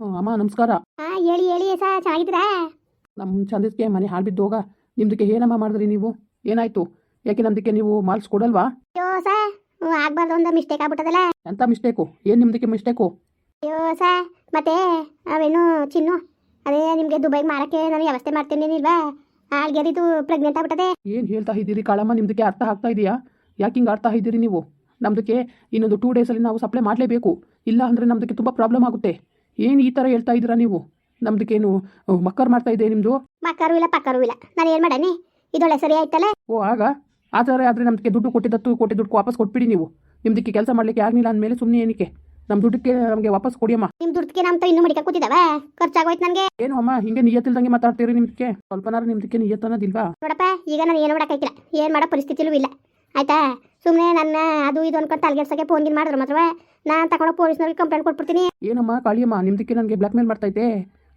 ಅಮ್ಮ ನಮಸ್ಕಾರ. ಹಾ ಹೇಳಿ ಹೇಳಿ ಸಾ ಚೆನ್ನಾಗಿದ್ದೀರಾ? ನಮ್ಮ ಚಂದಕ್ಕೆ ಮನೆ ಹಾಳು ಬಿದ್ದೋಗ ನಿಮ್ದಕ್ಕೆ ಏನಮ್ಮ ಮಾಡಿದ್ರಿ ನೀವು? ಏನಾಯ್ತು? ಯಾಕೆ ನಮ್ದಕ್ಕೆ ನೀವು ಮಾರ್ಕ್ಸ್ ಕೊಡಲ್ವಾ? ಅಯ್ಯೋ ಸಾ ಆಗ್ಬಾರ್ದು ಒಂದು ಮಿಸ್ಟೇಕ್ ಆಗ್ಬಿಟ್ಟದಲ್ಲ. ಎಂಥ ಮಿಸ್ಟೇಕು ಏನು ನಿಮ್ದಕ್ಕೆ ಮಿಸ್ಟೇಕು ಅಯ್ಯೋ ಸಾ ಮತ್ತೆ ಅವೇನು ಚಿನ್ನು? ಅದೇ ನಿಮಗೆ ದುಬೈಗೆ ಮಾರಕ್ಕೆ ನಾನು ವ್ಯವಸ್ಥೆ ಮಾಡ್ತೀನಿ ಇಲ್ವಾ ಆಳ್ಗೆರಿದು ಪ್ರೆಗ್ನೆಂಟ್ ಆಗ್ಬಿಟ್ಟದೆ. ಏನ್ ಹೇಳ್ತಾ ಇದ್ದೀರಿ ಕಾಳಮ್ಮ ನಿಮ್ದಕ್ಕೆ ಅರ್ಥ ಆಗ್ತಾ ಇದೆಯಾ? ಯಾಕೆ ಹಿಂಗೆ ಆಡ್ತಾ ಇದ್ದೀರಿ ನೀವು? ನಮ್ದಕ್ಕೆ ಇನ್ನೊಂದು ಟೂ ಡೇಸಲ್ಲಿ ನಾವು ಸಪ್ಲೈ ಮಾಡಲೇಬೇಕು. ಇಲ್ಲ ಅಂದ್ರೆ ನಮ್ದಕ್ಕೆ ತುಂಬಾ ಪ್ರಾಬ್ಲಮ್ ಆಗುತ್ತೆ. ಏನು ಈ ಥರ ಹೇಳ್ತಾ ಇದ್ರ ನೀವು? ನಮ್ದಕ್ಕೇನು ಮಕ್ಕರ್ ಮಾಡ್ತಾ ಇದೆ ನಿಮ್ಮದು ಮಕ್ಕರು ಇಲ್ಲ ಪಕ್ಕರು ಇಲ್ಲ. ನಾನು ಏನು ಮಾಡನಿ ಇದೊಳ್ಳೆ ಸರಿ ಆಯ್ತಲ್ಲ? ಓ ಆಗ? ಆ ಥರ ಆದರೆ ನಮಗೆ ದುಡ್ಡು ಕೊಟ್ಟಿದ್ದತ್ತು ಕೋಟಿ ದುಡ್ಡು ವಾಪಸ್ ಕೊಟ್ಬಿಡಿ ನೀವು. ನಿಮ್ದಕ್ಕೆ ಕೆಲಸ ಮಾಡ್ಲಿಕ್ಕೆ ಆಗ್ಲಿಲ್ಲ ಅಂದಮೇಲೆ ಸುಮ್ಮನೆ ಏನಕ್ಕೆ? ನಮ್ಮ ದುಡ್ಡಕ್ಕೆ ನಮಗೆ ವಾಪಸ್ ಕೊಡಿಯಮ್ಮ. ನಿಮ್ಮ ದುಡ್ಡಿಗೆ ನಮ್ಮ ಇನ್ನೂ ಮಡಿಕ ಕೂತಿದ್ದಾವ ಖರ್ಚಾಗೋಯ್ತು ನನಗೆ? ಏನು ಅಮ್ಮ ಹಿಂಗೆ ನಿಯತ್ತಿಲ್ದಂಗೆ ಮಾತಾಡ್ತೀರಿ ನಿಮ್ದಕ್ಕೆ? ಸ್ವಲ್ಪನಾರ ನಿಮ್ದಕ್ಕೆ ನಿಯತ್ ಅನ್ನೋದಿಲ್ವಾ ನೋಡಪ್ಪ ಈಗ ನಾನು ಏನು ಮಾಡೋಕ್ಕಾಗಿಲ್ಲ ಏನು ಮಾಡೋ ಪರಿಸ್ಥಿತಿಲೂ ಇಲ್ಲ. ಆಯ್ತಾ? ಸುಮ್ಮನೆ ನನ್ನ ಅದು ಇದು ಅನ್ಕೊಂಡು ತಲೆಗೆಡ್ಸಕ್ಕೆ ಫೋನ್ ಗಿನ್ ಮಾಡಿದ್ರು ಮಾತ್ರ ನಾನು ತಗೊಂಡು ಪೊಲೀಸ್ನವ್ರಿಗೆ ಕಂಪ್ಲೇಂಟ್ ಕೊಟ್ಬಿಡ್ತೀನಿ. ಏನಮ್ಮ ಕಾಳಿಯಮ್ಮ ನಿಮ್ದಕ್ಕೆ ನನಗೆ ಬ್ಲ್ಯಾಕ್ ಮೇಲ್ ಮಾಡ್ತೈತೆ.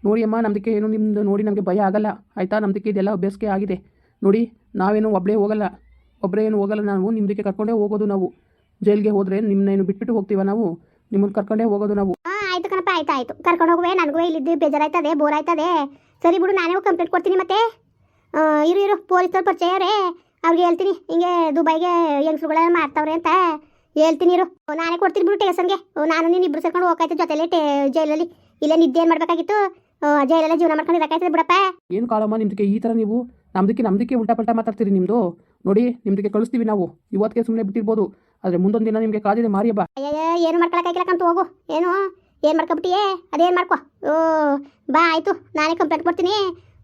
ನೋಡಿ ಅಮ್ಮ ನಮ್ದಕ್ಕೆ ಏನು ನಿಮ್ದು ನೋಡಿ ನಮಗೆ ಭಯ ಆಗಲ್ಲ. ಆಯ್ತಾ? ನಮ್ದಕ್ಕೆ ಇದೆಲ್ಲ ಅಭ್ಯಾಸಕ್ಕೆ ಆಗಿದೆ. ನೋಡಿ ನಾವೇನು ಒಬ್ಬಳೇ ಹೋಗಲ್ಲ. ಒಬ್ಬರೇ ಏನು ಹೋಗಲ್ಲ ನಾವು ನಿಮ್ದಕ್ಕೆ ಕರ್ಕೊಂಡೇ ಹೋಗೋದು ನಾವು. ಜೈಲಿಗೆ ಹೋದರೆ ನಿಮ್ಮನ್ನೇನು ಬಿಟ್ಬಿಟ್ಟು ಹೋಗ್ತೀವ ನಾವು? ನಿಮ್ಮನ್ನು ಕರ್ಕೊಂಡೇ ಹೋಗೋದು ನಾವು. ಹಾಂ ಆಯ್ತು ಕಣಪ್ಪ ಆಯ್ತು ಆಯ್ತು. ಕರ್ಕೊಂಡು ಹೋಗುವೆ ನನಗೂ ಇಲ್ಲಿದ್ದು ಬೇಜಾರಾಯ್ತದೆ ಬೋರ್ ಆಯ್ತದೆ ಸರಿ ಬಿಡು ನಾನೇ ಹೋಗಿ ಕಂಪ್ಲೇಂಟ್ ಕೊಡ್ತೀನಿ ಮತ್ತೆ. ಇರು ಇರು ಪೊಲೀಸರು ಪರಿಚಯ ಅವರೇ ಅವ್ರಿಗೆ ಹೇಳ್ತೀನಿ ಹಿಂಗೆ ದುಬೈಗೆ ಹೆಂಗಸ್ರುಗಳೆಲ್ಲ ಮಾಡ್ತಾವ್ರೆ ಅಂತ. ಹೇಳ್ತೀನಿ ಇರು. ನಾನೇ ಕೊಡ್ತೀನಿ ಬಿಡು ಟೇಸನ್ಗೆ ನಾನು ನೀನು ಇಬ್ರು ಸೇರ್ಕೊಂಡು ಹೋಗ್ತಾ ಜೊತೆಲೆ ಜೈಲಲ್ಲಿ. ಇಲ್ಲ ನಿದ್ದೆ ಏನು ಮಾಡ್ಬೇಕಾಗಿತ್ತು? ಜೈಲಲ್ಲೇ ಜೀವನ ಮಾಡ್ಕೊಂಡು ಇರಕಾಯ್ತದೆ ಬಿಡಪ್ಪ. ಏನು ಕಾಲಮ್ಮ ನಿಮ್ದಕ್ಕೆ ಈ ಥರ ನೀವು? ನಮ್ದಕ್ಕೆ ನಮ್ದಕ್ಕೆ ಉಲ್ಟಾ ಪಲ್ಟಾ ಮಾತಾಡ್ತೀರಿ ನಿಮ್ಮದು ನೋಡಿ ನಿಮ್ದಕ್ಕೆ ಕಳಿಸ್ತೀವಿ ನಾವು. ಇವತ್ತಿಗೆ ಸುಮ್ಮನೆ ಬಿಟ್ಟಿರ್ಬೋದು. ಆದರೆ ಮುಂದೊಂದು ದಿನ ನಿಮಗೆ ಕಾದಿದೆ ಮಾರಿಯಬ್ಬ ಅಯ್ಯಯ್ಯ ಏನು ಮಾಡ್ಕೊಳಕ್ಕಾಗಿಲ್ಲಕ್ಕಂತ ಹೋಗು. ಏನು? ಏನು ಮಾಡ್ಕೊಬಿಟ್ಟಿಯೇ? ಅದೇನು ಮಾಡ್ಕೊ? ಓ ಬಾ ಆಯಿತು. ನಾನೇ ಕಂಪ್ಲೇಂಟ್ ಕೊಡ್ತೀನಿ.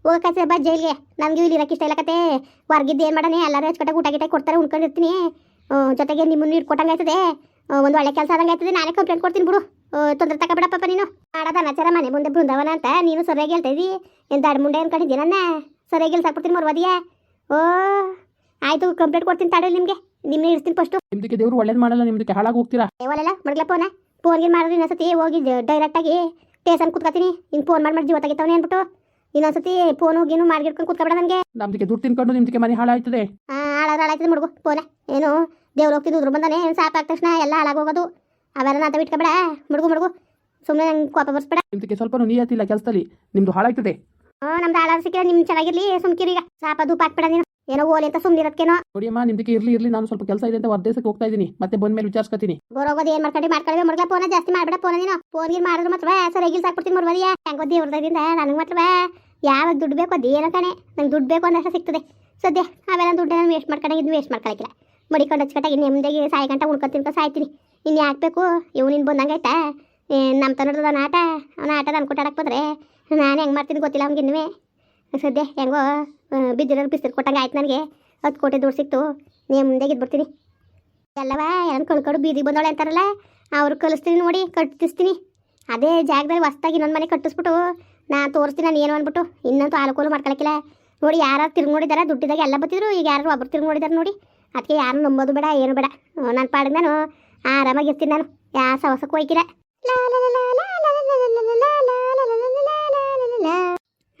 ಹೋಗಕ್ಕೆ ಬಾ ಜೈಲಿಗೆ. ನಮಗೆ ಇಲ್ಲಿ ಇರಕ್ಕೆ ಇಷ್ಟ ಇಲ್ಲ ಕತೆ. ಹೊರಗಿದ್ದು ಏನು ಮಾಡೋಣ? ಎಲ್ಲರೂ ಹಚ್ಕಟ್ಟಾಗ ಊಟ ಗಿಟ ಕೊಡ್ತಾರೆ ಉಣ್ಕೊಂಡಿರ್ತೀನಿ. ಜೊತೆಗೆ ನಿಮ್ಮನ್ನು ಇಟ್ಕೊಟ್ಟಂಗೆ ಆಯ್ತದೆ. ಆ, ಒಂದು ಒಳ್ಳೆ ಕೆಲಸ ಆದಂಗೆ ಆಯ್ತದೆ. ನಾನೇ ಕಂಪ್ಲೇಂಟ್ ಕೊಡ್ತೀನಿ ಬಿಡು. ತೊಂದರೆ ತಗೊಬಿಡಪ್ಪ ನೀನು. ಮಾಡೋದ ಅನಾಚಾರ ಮನೆ ಮುಂದೆ ಬೃಂದಾವನ ಅಂತ ನೀನು ಸರಿಯಾಗಿ ಹೇಳ್ತಾ ಎಂತ ಏನು ದಾಡಿ ಮುಂಡೆ ಅನ್ಕೊಂಡಿದ್ದೀನಿ ನನ್ನ? ಸರಿಯಾಗಿ ಹೇಳ್ಸಾಕ್ಬಿಡ್ತೀನಿ ಮರ್ವಾದಿಯಾ ಓ ಆಯ್ತು ಕಂಪ್ಲೇಂಟ್ ಕೊಡ್ತೀನಿ ತಾಡಿ ನಿಮಗೆ. ನಿಮ್ಮನ್ನ ಇಡ್ತೀನಿ ಫಸ್ಟು ನಿಮ್ದಕ್ಕೆ ದೇವರು ಒಳ್ಳೇದು ಮಾಡಲ್ಲ ನಿಮ್ದಕ್ಕೆ ಹಾಳಾಗಿ ಹೋಗ್ತೀರಾ? ಒಲೆಲ್ಲ ಮಡ್ಗ್ಲ ಫೋನ್ ಫೋನ್ಗೆ ಮಾಡಿದ್ರೆ ಇನ್ನೊಂದ್ಸತಿ ಹೋಗಿ ಡೈರೆಕ್ಟಾಗಿ ಟೇಷನ್ ಕುತ್ಕೋತೀನಿ. ಹಿಂಗೆ ಫೋನ್ ಮಾಡಿ ಮಾಡಿ ಜೀವ ತೆಗಿತಾವನೆ ಅಂದ್ಬಿಟ್ಟು ಇನ್ನೊಂದ್ಸತಿ ಫೋನು ಗೀನು ಮಾಡ್ಗಿಡ್ಕೊಂಡು ಕೂತ್ಕೊಬೇಡ ನನಗೆ. ನಮ್ದಕ್ಕೆ ದುಡ್ಡು ತಿನ್ಕೊಂಡು ನಿಮ್ದಕ್ಕೆ ಮನೆ ಹಾಳಾಯ್ತದೆ. ಹಾಳಾದ್ರೆ ಹಾಳಾಯ್ತದೆ ಮುಡುಗು ಫೋನೆ ಏನು ದೇವ್ರು ಹೋಗ್ತಿದ್ದು ಉದ್ರು ಬಂದಾನೆ ಆದ ತಕ್ಷಣ ಎಲ್ಲ ಹಾಳಾಗೋಗೋದು ಅವೆಲ್ಲ ಅಂತ ಬಿಟ್ಕೊಬೇಡ ಮುಡುಗು ಮುಡುಗು. ಸುಮ್ಮನೆ ನಂಗೆ ಕೋಪ ಬರ್ಸ್ಬೇಡ. ನಿಮ್ದಕ್ಕೆ ಸ್ವಲ್ಪ ನೀಯತ್ತಿಲ್ಲ ಕೆಲಸದಲ್ಲಿ ನಿಮ್ದು ಹಾಳಾಗ್ತದೆ. ಹ್ಞೂ ನಮ್ದು ಹಾಳಾಗ ಸಿಕ್ಕಿದ್ರೆ ನಿಮ್ ಚೆನ್ನಾಗಿರ್ಲಿ ಸುಮ್ಕಿರಿ ಈಗ. ಸಾಪ ಧೂಪ ಹಾಕ್ಬೇಡ ನೀನು. ಏನೋ ಓಲಿ ಅಂತ ಸುಮ್ಮನಿರೋದ್ಕೇನೋ ನೋಡಿಯಮ್ಮ ನಿಮ್ದಕ್ಕೆ ಇರ್ಲಿ ಇರ್ಲಿ ನಾನು ಸ್ವಲ್ಪ ಕೆಲಸ ಇದೆ ಅಂತ ಹೊರದೇಶಕ್ಕೆ ಹೋಗ್ತಾ ಇದ್ದೀನಿ ಮತ್ತೆ ಬಂದ ಮೇಲೆ ವಿಚಾರಿಸ್ಕೊತೀನಿ ಬರೋಗೋದು ಏನು ಮಾಡ್ಕೊಂಡು ಮಾಡ್ಕೊಳ್ಳಿ ಮುರುಗ ಫೋನ ಜಾಸ್ತಿ ಮಾಡ್ಬೇಡ ಪೋನ ನೀನು. ಫೋನ್ ಗೀನ್ ಮಾಡಿದ್ರೆ ಮಾತ್ರ ಸರಿಯಾಗಿ ಸಾಕ್ಬಿಡ್ತೀನಿ ಮರ್ವದಿಯ. ಹೆಂಗೋ ದೇವ್ರದಿಂದ ನನಗೆ ಮಾತ್ರ ಯಾವಾಗ ದುಡ್ಡು ಬೇಕು ಅದೇನೋ ಕಣೆ. ನಂಗೆ ದುಡ್ಡು ಬೇಕು ಅಂದಷ್ಟು ಸಿಗ್ತದೆ. ಸದ್ಯ ಅವೆಲ್ಲ ದುಡ್ಡು ನಾನು ವೇಸ್ಟ್ ಮಾಡ್ಕೊಂಡಾಗ ವೇಸ್ಟ್ ಮಾಡ್ಕೊಳಕಿಲ್ಲ ಮಡಿಕೊಂಡು ಇನ್ನು ನೆಮ್ಮದಿಗೆ ಸಾಯಿ ಗಂಟ ಉಳ್ಕೊ ತಿನ್ಕೊ ಸಾಯ್ತೀನಿ. ಇನ್ನು ಯಾಕೆ ಬೇಕು? ಇವು ನಿನ್ನ ಬಂದಂಗೆ ಆಯ್ತಾ? ನಮ್ಮ ಅವನ ಆಟ. ಅವನ ಆಟ ನಾನು ಕೊಟ್ಟಾಡಕ್ಕೆ ಬಂದರೆ ನಾನು ಹೆಂಗೆ ಮಾಡ್ತೀನಿ ಗೊತ್ತಿಲ್ಲ ಅವ್ನಿಗೆ ಇನ್ನುವೆ ಸದ್ಯ ಹೆಂಗೋ ಬಿದ್ದಿರೋರು ಬಿಸಿಲು ಕೊಟ್ಟಂಗೆ ಆಯ್ತು ನನಗೆ. ಹತ್ತು ಕೋಟಿ ದುಡ್ಡು ಸಿಕ್ತು. ನೆಮ್ಮದಿಗೆ ಇದ್ಬಿಡ್ತೀನಿ. ಎಲ್ಲವ ಎಲ್ಲ ಕಳ್ಕೊಂಡು ಬೀದಿಗೆ ಬಂದೋಳೆ ಅಂತಾರಲ್ಲ, ಅವ್ರು ಕಲಿಸ್ತೀನಿ ನೋಡಿ, ಕಟ್ಟಿಸ್ತೀನಿ. ಅದೇ ಜಾಗದಲ್ಲಿ ಹೊಸ್ದಾಗಿ ಇನ್ನೊಂದು ಮನೆ ಕಟ್ಟಿಸ್ಬಿಟ್ಟು ನಾನು ತೋರಿಸ್ತೀನಿ ನಾನು ಏನು ಅಂದ್ಬಿಟ್ಟು ಇನ್ನಂತೂ ಅನುಕೂಲ ಮಾಡ್ಕೊಳಕ್ಕಿಲ್ಲ ನೋಡಿ ಯಾರು ತಿರುಗಿ ನೋಡಿದಾರೆ, ದುಡ್ಡಿದಾಗ ಎಲ್ಲ ಬತ್ತಿದ್ರು ಈಗ ಯಾರು ಒಬ್ಬರು ತಿರುಗಿ ನೋಡಿದಾರೆ ನೋಡಿ. ಅದಕ್ಕೆ ಯಾರು ನಂಬೋದು ಬೇಡ ಏನು ಬೇಡ ನಾನು ಪಾಡಿಗೆ ನಾನು ಆರಾಮಾಗಿರ್ತೀನಿ ನಾನು ಯಾ ಸವಸಕ್ಕೆ ಹೋಯ್ಕಿರ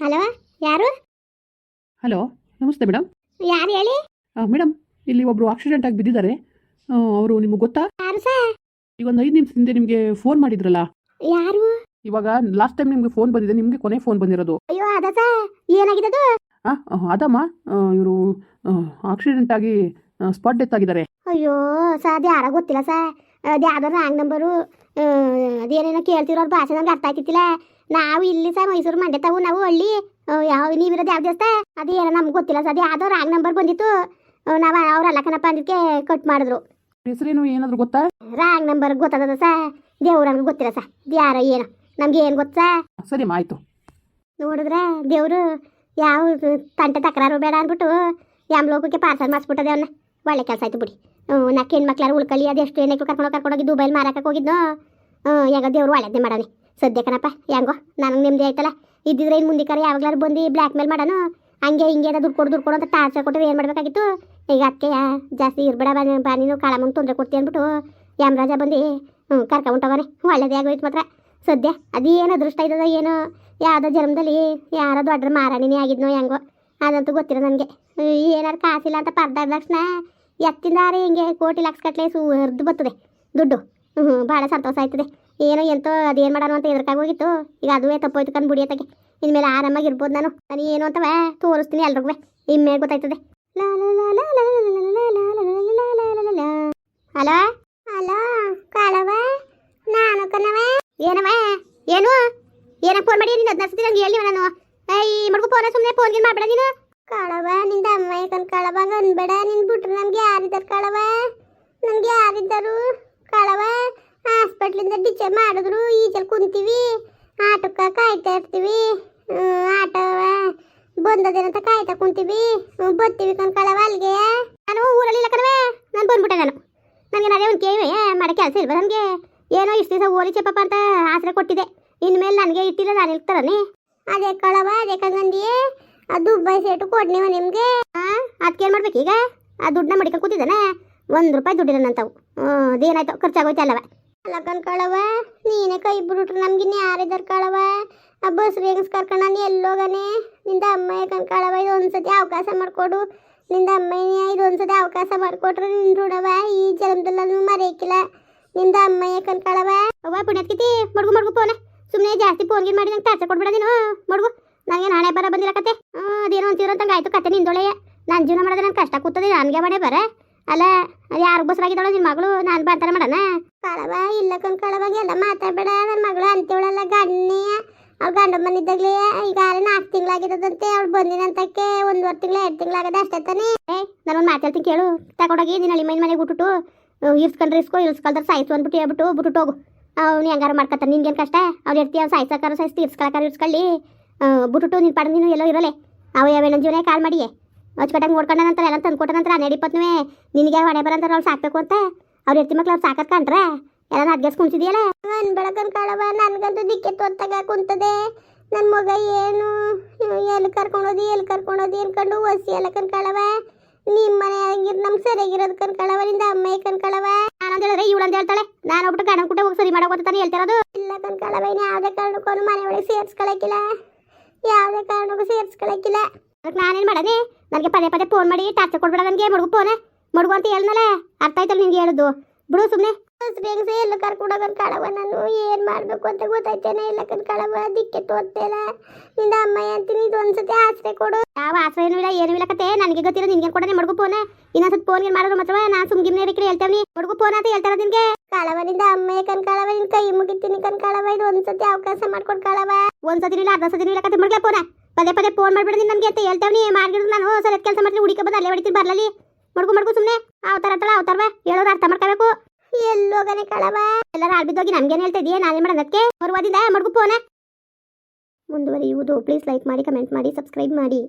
ಹಲೋ ಯಾರು ಹಲೋ ನಮಸ್ತೆ ಮೇಡಮ್ ಯಾರು ಹೇಳಿ ಮೇಡಮ್ ಇಲ್ಲಿ ಒಬ್ರು ಆಕ್ಸಿಡೆಂಟ್ ಆಗಿ ಬಿದ್ದಿದ್ದಾರೆ ಅವರು ನಿಮಗೆ ಗೊತ್ತಾ ಯಾರು ಸರ್ ಈಗ ಒಂದು ಐದು ನಿಮಿಷ ಹಿಂದೆ ನಿಮಗೆ ಫೋನ್ ಮಾಡಿದ್ರಲ್ಲ ಯಾರು ಇವಾಗ ಲಾಸ್ಟ್ ಟೈಮ್ ನಿಮಗೆ ಫೋನ್ ಬಂದಿದೆ ನಿಮಗೆ ಕೊನೆ ಫೋನ್ ಬಂದಿರೋದು ಅಯ್ಯೋ ಅದ ಸರ್ ಏನಾಗಿದೆ ಅದು ಅದಮ್ಮ ಇವರು ಆಕ್ಸಿಡೆಂಟ್ ಆಗಿ ಸ್ಪಾಟ್ ಡೆತ್ ಆಗಿದ್ದಾರೆ ಅಯ್ಯೋ ಸರ್ ಅದು ಯಾರ ಗೊತ್ತಿಲ್ಲ ಸರ್. ಅದು ಯಾವ್ದಾರ ರಾಂಗ್ ನಂಬರು ಅದೇನೇನೋ ಕೇಳ್ತಿರೋ ಅವ್ರ ಭಾಷೆ ನಮ್ಗೆ ಅರ್ಥ ಆಯ್ತಿತ್ತಿಲ್ಲ ನಾವು ಇಲ್ಲಿ ಸರ್ ಮೈಸೂರು ಮಂಡ್ಯ ತಾವು ನಾವು ಹಳ್ಳಿ. ಯಾವ ನೀವಿರೋದು ಯಾವ ದೇವಸ್ಥ ಅದು ಏನೋ ನಮ್ಗೆ ಗೊತ್ತಿಲ್ಲ ಸರ್ ಅದು ಯಾವ್ದೋ ರಾಂಗ್ ನಂಬರ್ ಬಂದಿತ್ತು. ನಾವು ಅವ್ರ ಅಲ್ಲಕನಪ್ಪ ಅಂದಿದ್ದಕ್ಕೆ ಕಟ್ ಮಾಡಿದ್ರು. ಹೆಸರೇನು ಏನಾದರೂ ಗೊತ್ತಾ? ರಾಂಗ್ ನಂಬರ್ ಗೊತ್ತದ ಸರ್? ದೇವ್ರು ನಮ್ಗೆ ಗೊತ್ತಿಲ್ಲ ಸರ್. ಯಾರೋ ಏನೋ ನಮ್ಗೆ ಏನು ಗೊತ್ತಾ ಸರಿ? ಆಯಿತು. ನೋಡಿದ್ರೆ ದೇವರು ಯಾವ ತಂಟೆ ತಕರಾರು ಬೇಡ ಅಂದ್ಬಿಟ್ಟು ಯಾಮ್ಲೋಕಕ್ಕೆ ಪಾರ್ಸಲ್ ಮಾಡಿಸ್ಬಿಟ್ಟದೆ ಅವನ್ನ ಒಳ್ಳೆ ಕೆಲಸ ಆಯ್ತು ಬಿಡಿ. ಹ್ಞೂ ನಾಲ್ಕು ಉಳ್ಕಲಿ ಅದೆಷ್ಟು ಏನಕ್ಕೆ ಕರ್ಕೊಂಡು ಕರ್ಕೊಂಡೋಗಿ ದುಬೈಲಿ ಮಾರಾಕಕ್ಕೆ ಹೋಗಿದ್ನೋ ಹ್ಞೂ ಯಾಗ ದೇವ್ರು ಒಳ್ಳೆದೇ ಮಾಡೋಣ ಸದ್ಯ ಕಣಪ್ಪ, ಹೆಂಗೋ? ನನಗೆ ನೆಮ್ಮದಿ ಆಯ್ತಲ್ಲ? ಇದ್ದಿದ್ರೆ ಇನ್ನು ಮುಂದಿಕ್ಕಾರ ಯಾವಾಗ್ಲಾರು ಬಂದು ಬ್ಲ್ಯಾಕ್ ಮೇಲ್ ಮಾಡೋನು? ಹಂಗೆ ಹಿಂಗೆ ದುಡ್ಡು ಕೊಡು ದುಡ್ಡು ಕೊಡು ಅಂತ ಟಾರ್ಚರ್ ಕೊಟ್ಟರೆ ಏನು ಮಾಡಬೇಕಾಗಿತ್ತು? ಈಗ ಅದಕ್ಕೆ ಜಾಸ್ತಿ ಇರ್ಬೇಡ ಬಾ ಬಾ ನೀನು ಕಾಳಮ್ಮಂಗೆ ತೊಂದರೆ ಕೊಡ್ತೀನಿ ಅಂದ್ಬಿಟ್ಟು ಯಮರಾಜ ಬಂದು ಹ್ಞೂ ಕರ್ಕೊಂಡೋಗನೆ ಒಳ್ಳೇದೇ ಆಗೋಯ್ತು ಮಾತ್ರ. ಸದ್ಯ ಅದೇನು ಅದೃಷ್ಟ ಇದ್ದದ ಏನು? ಯಾವುದೋ ಜನ್ಮದಲ್ಲಿ ಯಾರೋ ದೊಡ್ಡ ಮಾರಾಣಿನೇ ಆಗಿದ್ನೋ ಹೆಂಗೋ? ಅದಂತೂ ಗೊತ್ತಿರೋ ನನಗೆ. ಏನಾರು ಕಾಸಿಲ್ಲ ಅಂತ ಪರ್ದಾದ ತಕ್ಷಣ ಎತ್ತಿನಾರೆ ಹಿಂಗೆ ಕೋಟಿ ಲಕ್ಷ ಕಟ್ಲೆ ಸುರ್ದು ಬರ್ತದೆ ದುಡ್ಡು ಹ್ಞೂ ಭಾಳ ಸಂತೋಷ ಆಯ್ತದೆ ಏನೋ ಎಂತೋ ಅದೇನು ಮಾಡೋಣ ಅಂತ ಎದ್ರಕಾಗಿ ಹೋಗಿತ್ತು ಈಗ ಅದುವೇ ತಪ್ಪೋಯ್ತು ಕಂಡು ಬುಡಿಯತ್ತಾಗೆ ಇನ್ಮೇಲೆ ಆರಾಮಾಗಿ ಇರ್ಬೋದು ನಾನು ನಾನು ಏನು ಅಂತವ ತೋರಿಸ್ತೀನಿ ಎಲ್ರಿಗೂ ಇನ್ಮೇಲೆ ಗೊತ್ತಾಯ್ತದೆ ಹಲೋ ಹಲೋ ಕಳವ ನಾನು ಕನವ ಏನವ ಏನು ಏನ ಫೋನ್ ಮಾಡಿ ನೀನು ಹದಿನಾರು ಸತಿ ನಂಗೆ ಹೇಳಿ ನಾನು ಈ ಮಡ್ಗು ಫೋನ್ ಸುಮ್ಮನೆ ಫೋನ್ಗೆ ಮಾಡ್ಬೇಡ ನೀನು ಕಾಳವ, ನಿಂದ ಅಮ್ಮ ಯಾಕಂದ್ ಕಳವ ಅನ್ಬೇಡ ನಿನ್ ಬಿಟ್ರು ನಮ್ಗೆ ಯಾರಿದ್ದಾರೆ ಕಳವ? ನಮ್ಗೆ ಯಾರಿದ್ದರು ಹಾಸ್ಪಿಟ್ಲ್ ಹಾಸ್ಪಿಟ್ಲಿಂದ ಡಿಚೆ ಮಾಡಿದ್ರು, ಈಚಲ್ ಕುಂತೀವಿ, ಆಟಕ್ಕೆ ಕಾಯ್ತಾ ಇರ್ತೀವಿ. ಆಟವ ಬಂದದೇನಂತ ಕಾಯ್ತಾ ಕುಂತೀವಿ. ಬರ್ತೀವಿ ಕಣ್ ಕಳವ ಅಲ್ಲಿಗೆ. ನಾನು ಊರಲ್ಲಿ ಇಲ್ಲ ಕಣವೆ ನಾನು ಬಂದ್ಬಿಟ್ಟೆ ನಾನು. ನನಗೆ ನಾವೇ ಒಂದು ಕೇಳಿ ಮಾಡೋ ಕೆಲಸ ಇಲ್ವ ನನಗೆ ಏನೋ ಇಷ್ಟು ದಿವಸ ಓಲಿ ಚಪ್ಪಪ್ಪ ಅಂತ ಆಸರೆ ಕೊಟ್ಟಿದೆ. ಇನ್ಮೇಲೆ ನನಗೆ ಇಟ್ಟಿಲ್ಲ, ನಾನು ಇರ್ತಾರನೇ ಅದೇ ಕಳವ, ಅದೇ ಕಂಗಂದಿಯೇ ಆ ಬೈ ಸೇಟು ಕೊಡ್ನಿವ ನಿಮ್ಗೆ? ಅದಕ್ಕೇನು ಮಾಡ್ಬೇಕು ಈಗ? ಆ ದುಡ್ಡನ್ನ ಮಡಿಕೊಂಡು ಕೂತಿದ್ದಾನೆ. ಒಂದು ರೂಪಾಯಿ ದುಡ್ಡಿಲ್ಲ ನಂತವು. ಅದೇನಾಯ್ತು ಖರ್ಚಾಗೋಯ್ತು ಅಲ್ಲವ. ಅಲ್ಲ ಕಣ್ಕಳವ ನೀನೇ ಕೈ ಬಿಟ್ರು ನಮ್ಗಿನ್ನ ಯಾರಿದ್ದಾರೆ ಕಳವ ಆ ಬಸ್ ರೇಗ್ಸ್ ಕರ್ಕೊಂಡು ಎಲ್ಲೋಗನೆ ನಿಂದ ಅಮ್ಮಯ್ಯ ಕಣ್ಕಳವ ಇದು ಒಂದ್ಸತಿ ಅವಕಾಶ ಮಾಡಿಕೊಡು. ನಿಂದ ಅಮ್ಮಯ್ಯ, ಇದು ಒಂದ್ಸತಿ ಅವಕಾಶ ಮಾಡಿಕೊಟ್ರೆ ನಿನ್ ಋಣವ ಈ ಜನ್ಮದಲ್ಲೂ ಮರೆಯಕ್ಕಿಲ್ಲ ನಿಂದ ಅಮ್ಮಯ್ಯ ಕಣ್ಕಳವ ಅವ್ವ ಪುಣ್ಯತ್ಕಿತಿ ಮಡ್ಗು ಮಡ್ಗು ಫೋನೆ ಸುಮ್ಮನೆ ಜಾಸ್ತಿ ಫೋನ್ಗೆ ಮಾಡಿ ನಂಗೆ ಟಾರ್ಚರ್ ಕೊಡ್ಬೇಡ ನೀನು ಮಡ್ಗು. ನನಗೆ ನಾಳೆ ಬರ ಬಂದಿಲ್ಲ ಕತೆ. ಅದೇನೋ ಅಂತ ಅಂತಂಗೆ ಆಯ್ತು ಕತೆ ನಿಂದೊಳೆಯ ನಾನು ಜೀವನ ಮಾಡಿದ್ರೆ ನಂಗೆ ಕಷ್ಟ ಕೂತದೆ ನನಗೆ ಮಾಡೇ ಬರ. ಅಲ್ಲ ಅದು ಯಾರು ಬಸ್ರಾಗಿದ್ದಾಳೋ ನಿನ್ನ ಮಗಳು ನಾನು ಬರ್ತಾರೆ ಮಾಡೋಣ. ಕಳವ ಇಲ್ಲ ಕಣ್ ಕಳವಾಗ ಎಲ್ಲ ಮಾತಾಡಬೇಡ. ನನ್ನ ಮಗಳು ಅಂತೀವಳಲ್ಲ ಗಣ್ಣಿಯ ಅವ್ಳು ಗಂಡ ಬಂದಿದ್ದಾಗ್ಲೇ ಈಗ ನಾಲ್ಕು ತಿಂಗಳಾಗಿರೋದಂತೆ ಅವ್ಳು ಬಂದಿನಂತಕ್ಕೆ ಒಂದುವರೆ ತಿಂಗಳು ಎರಡು ತಿಂಗಳಾಗದೆ ಅಷ್ಟೇ ತಾನೇ. ಏ ನಾನು ಒಂದು ಮಾತಾಡ್ತೀನಿ ಕೇಳು. ತಗೊಂಡೋಗಿ ನೀನು ಅಳಿ ಮೈನ್ ಮನೆಗೆ ಬಿಟ್ಬಿಟ್ಟು ಇರ್ಸ್ಕೊಂಡ್ರೆ ಇಸ್ಕೋ ಇರ್ಸ್ಕೊಳ್ದ್ರೆ ಸಾಯಿಸು ಅಂದ್ಬಿಟ್ಟು ಹೇಳ್ಬಿಟ್ಟು ಬಿಟ್ಟು ಹೋಗು. ಅವ್ನು ಹೆಂಗಾರು ಮಾಡ್ಕೊತಾನೆ. ನಿನ್ಗೇನು ಕಷ್ಟ? ಅವ್ರು ಇರ್ತೀಯ ಸಾಯಿಸಕ್ಕಾರ ಸಾಯಿಸ್ತಿ ಇರ್ಸ್ಕೊಳಕಾರ ಇರ್ಸ್ಕೊಳ್ಳಿ. ಬಿಟ್ಬಿಟ್ಟು ನೀನು ಪಡ ನೀನು ಎಲ್ಲೋ ಇರೋಲೆ ಅವ ಯಾವೇನ ಜೀವನೇ ಕಾಲ್ ಮಾಡಿ ಅಚ್ಚುಕಟ್ಟಾಗಿ ನಂತರ ಎಲ್ಲ ತಂದು ಕೊಟ್ಟ ನಂತರ ಇಪ್ಪತ್ತನೇ ನಿನಗೆ ಹೊಣೆ ಬರಂತಾರೆ ಅವ್ರು ಸಾಕ್ಬೇಕು ಅಂತ. ಅವ್ರು ಎತ್ತಿ ಮಕ್ಳು ಅವ್ರು ಸಾಕತ್ ಕಂಡ್ರೆ ಎಲ್ಲ ಅದ್ಗೆಸ್ ಕುಣಿಸಿದ್ಯಲ್ಲ? ನನ್ ಬೆಳಕನ್ ಕಾಳವ ನನ್ಗಂತೂ ದಿಕ್ಕೆ ತೊತ್ತಾಗ ಕುಂತದೆ. ನನ್ನ ಮಗ ಏನು ಎಲ್ಲಿ ಕರ್ಕೊಂಡೋದಿ ಎಲ್ಲಿ ಕರ್ಕೊಂಡೋದಿ ಅನ್ಕೊಂಡು ಒಸಿ ಎಲ್ಲ ಕಣ್ಕಳವ ನಿಮ್ಮ ಮನೆ ಆಗಿರ್ ನಮ್ಗೆ ಸರಿಯಾಗಿರೋದು ಕಣ್ಕಳವ ನಿಂದ ಅಮ್ಮ ನಾನು ನಾನಂತ ಹೇಳಿದ್ರೆ ಇವಳಂತ ಹೇಳ್ತಾಳೆ. ನಾನು ಒಬ್ಬಿಟ್ಟು ಗಂಡನ ಕುಟ ಹೋಗಿ ಸರಿ ಮಾಡೋ ಗೊತ್ತಾನೆ ಹೇಳ್ತಿರೋದು? ಇಲ್ಲ ಕಣ್ಕಳವ ಇನ್ನು ಯಾವುದೇ ಕಾರಣಕ್ಕೂ ಮನೆ ಒಳಗೆ ಸೇರ್ಸ್ಕೊಳಕಿಲ್ಲ. ಯಾವುದೇ ಕಾರಣಕ್ಕೂ ಸೇರಿಸ್ಕೊಳಕ್ಕಿಲ್ಲ. ಅದಕ್ಕೆ ನಾನೇನು ಮಾಡದೆ ನನಗೆ ಪದೇ ಪದೇ ಫೋನ್ ಮಾಡಿ ಟಾರ್ಚರ್ ಕೊಡ್ಬೇಡ ನನಗೆ. ಮಡುಗು ಫೋನೆ ಮಡುಗು ಅಂತ ಅರ್ಥ ಆಯ್ತಲ್ಲ ನಿಂಗೆ ಹೇಳೋದು? ಬಿಡು ಸುಮ್ಮನೆ ಬೇಗ ಎಲ್ಲ ಕರ್ಕೊಂಡೋಗನ್ ಕಳವ. ನಾನು ಏನ್ ಮಾಡಬೇಕು ಅಂತ ಗೊತ್ತಾಯ್ತೇನೆ. ಇಲ್ಲ ಕಣ್ ಕಳವ. ದಿಕ್ಕೆ ತೋರ್ತೇಲ್ಲ ನಿಂದ ಅಮ್ಮಯ್ಯ ಅಂತೀನಿ. ಇದೊಂದ್ಸತಿ ಆಸರೆ ಕೊಡು. ಯಾವ ಆಸರೆನೂ ಇಲ್ಲ ಏನೂ ಇಲ್ಲ ಕತೆ. ನನಗೆ ಗೊತ್ತಿರೋ ನಿನ್ಗೆ ಕೊಡನೆ? ಮಡ್ಗು ಫೋನ್ ಇನ್ನೊಂದ್ಸತಿ ಫೋನ್ ಏನ್ ಮಾಡಿದ್ರು ಮಾತ್ರ ನಾನು ಸುಮ್ಗಿಮ್ನೆ ಇರಕ್ಕೆ ಹೇಳ್ತೇವೆ ಮಡ್ಗು ಫೋನ್ ಅಂತ ಹೇಳ್ತಾರ ನಿನ್ಗೆ? ಕಳವನಿಂದ ಅಮ್ಮಯ್ಯ ಕಣ್ ಕಳವ. ನಿನ್ ಕೈ ಮುಗಿತೀನಿ ಕಣ್ ಕಳವ. ಇದು ಒಂದ್ಸತಿ ಅವಕಾಶ ಮಾಡ್ಕೊಂಡ್ ಕಳವ. ಒಂದ್ಸತಿ ಇಲ್ಲ ಅರ್ಧ ಸತಿ ಇಲ್ಲ ಕತೆ. ಮಡ್ಗಲ ಫೋನ ಪದೇ ಪದೇ ಫೋನ್ ಮಾಡ್ಬಿಡ ನನಗೆ ಅಂತ ಹೇಳ್ತೇವೆ ಮಾಡಿದ್ರು ನಾನು. ಸರಿ ಕೆಲಸ ಮಾಡ್ತೀನಿ ಹುಡುಕ ಬಂದು ಅಲ್ಲೇ ಹೊಡಿತೀನಿ ಬರ್ಲಲ್ಲಿ. ಮಡ್ಗು ಮಡ್ಗು ಸುಮ್ಮನೆ ಅವತಾರ ಹತ್ತಳ ಅವತಾರವ ಹೇಳೋರು ಅರ್ಥ ಮಾಡ್ಕೋಬೇಕು. ಎಲ್ಲೋಗನೆ ಕಳವ. ಎಲ್ಲರೂ ಆಳ್ಬಿದ್ದೋಗಿ ನಮ್ಗೇನು ಹೇಳ್ತಾ ಇದೀಯ? ನಾನೇ ಮಾಡೋದಕ್ಕೆ ಬರುವುದಿಲ್ಲ ಮಡ್ಗು ಫೋನ ಮುಂದುವರಿಯುವುದು. ಪ್ಲೀಸ್ ಲೈಕ್ ಮಾಡಿ ಕಮೆಂಟ್ ಮಾಡಿ ಸಬ್ಸ್ಕ್ರೈಬ್ ಮಾಡಿ.